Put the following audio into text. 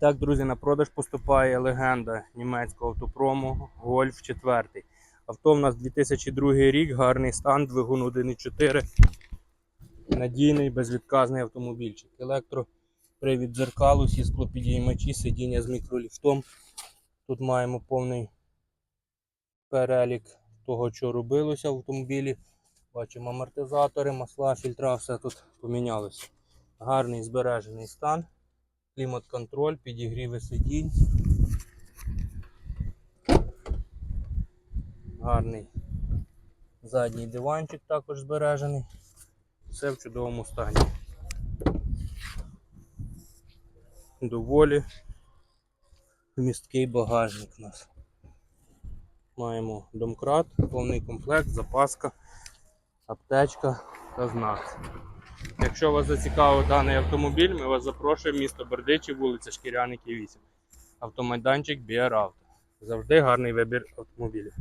Так, друзі, на продаж поступає легенда німецького автопрому Golf 4. Авто в нас 2002 рік, гарний стан, двигун 1.4. Надійний, безвідказний автомобільчик. Електропривід дзеркалу, всі склопідіймачі, сидіння з мікроліфтом. Тут маємо повний перелік того, що робилося в автомобілі. Бачимо амортизатори, масла, фільтра, все тут помінялося. Гарний збережений стан клімат-контроль, підігріви сидінь. Гарний задній диванчик також збережений. Все в чудовому стані. Доволі місткий багажник у нас. Маємо домкрат, повний комплект, запаска, аптечка та знак. Якщо вас зацікавив даний автомобіль, ми вас запрошуємо в місто Бердичі, вулиця Шкіряники 8. Автомайданчик BR Auto. Завжди гарний вибір автомобілів.